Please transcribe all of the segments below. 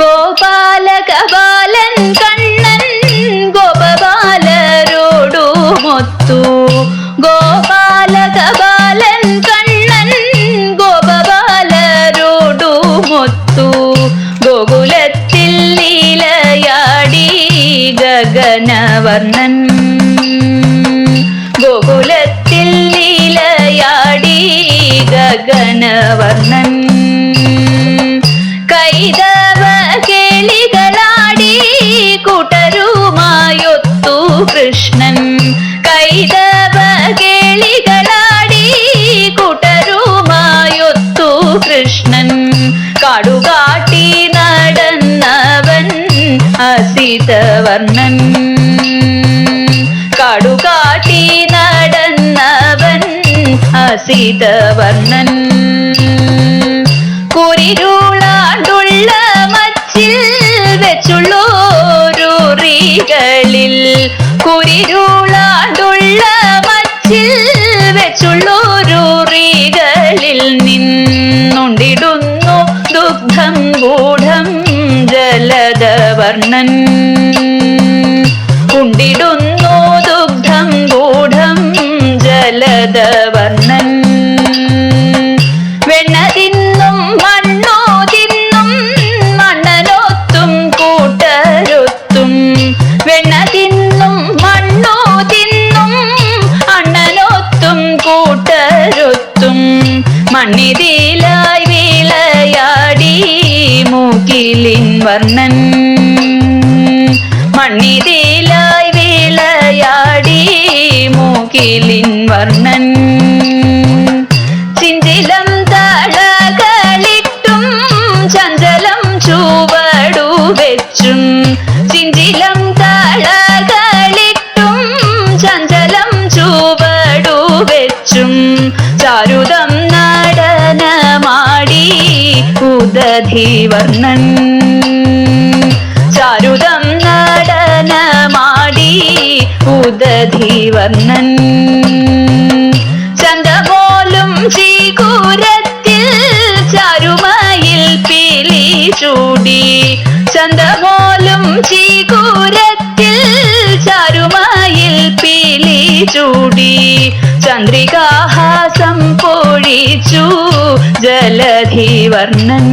ഗോപാലകപാലൻ കണ്ണൻ ഗോപബാലരോടുമൊത്തു ഗോപാലകപാലൻ കണ്ണൻ ഗോപബാലരോടുമൊത്തു ഗോകുലത്തിൽ ലീലയാടി ഗഗനവർണൻ. ഗോകുലത്തിൽ ലീലയാടി ഗഗനവർണൻ. കൈതവ അസിതവർണൻ കാടുകാട്ടി നടന്നവൻ അസിതവർണൻ. കുരിരുളാണ്ടുള്ള മച്ചിൽ വെച്ചുള്ളോരുറികളിൽ കുരിരുളാണ്ടുള്ള മച്ചിൽ വെച്ചുള്ളോരുറികളിൽ നിന്നുണ്ടിടുന്നു ദുഃഖം ഗൂഢം. ജലദവർണൻ കുണ്ടിടുന്നു ദുഗ്ധം ഗൂഢം ജലദവർണൻ വെണ്ണ തിന്നും മണ്ണോ തിന്നും മണ്ണനൊത്തും കൂട്ടരൊത്തും. വെണ്ണ തിന്നും മണ്ണോ തിന്നും അണ്ണനൊത്തും കൂട്ടരൊത്തും. മണ്ണിതിലായി മൂക്കിലിൻ വർണൻ. മണ്ണിതിലായി വിളയാടി മൂക്കിലിൻ വർണൻ. ചിഞ്ചിലം താളകളിട്ടും ചഞ്ചലം ചുവടു വെച്ചും ചിഞ്ചിലം താളകളിട്ടും ചഞ്ചലം ചുവടു വെച്ചും ചാരുതം നടനമാടി ഉദധി വർണൻ. ചാരുതം നടനമാടി ഉദധി വർണൻ. ചന്തപോലും ചീകൂരത്തിൽ ചാരുമയിൽ പീലി ചൂടി. ചന്തപോലും ചീകൂരത്തിൽ ചാരുമയിൽ പീലി ചൂടി ചന്ദ്രികാഹാസം പൊഴിച്ചു ജലധി വർണൻ.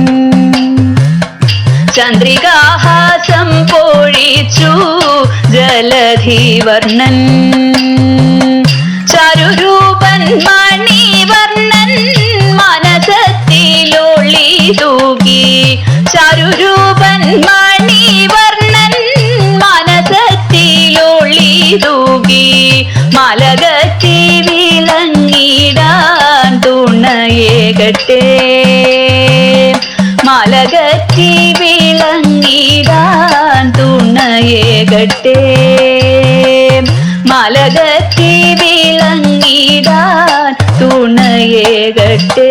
ചന്ദ്രികാഹാസം പൊഴിച്ചു ജലധി വർണൻ. ചരുരൂപൻ മണിവർണൻ മനസത്തിലൊളി തൂകി ചരുരൂപൻ മണിവർണൻ இருக்கட்டே மலகத்தி விளங்கிதான் துணையேகட்டே மலகத்தி விளங்கிதான் துணையேகட்டே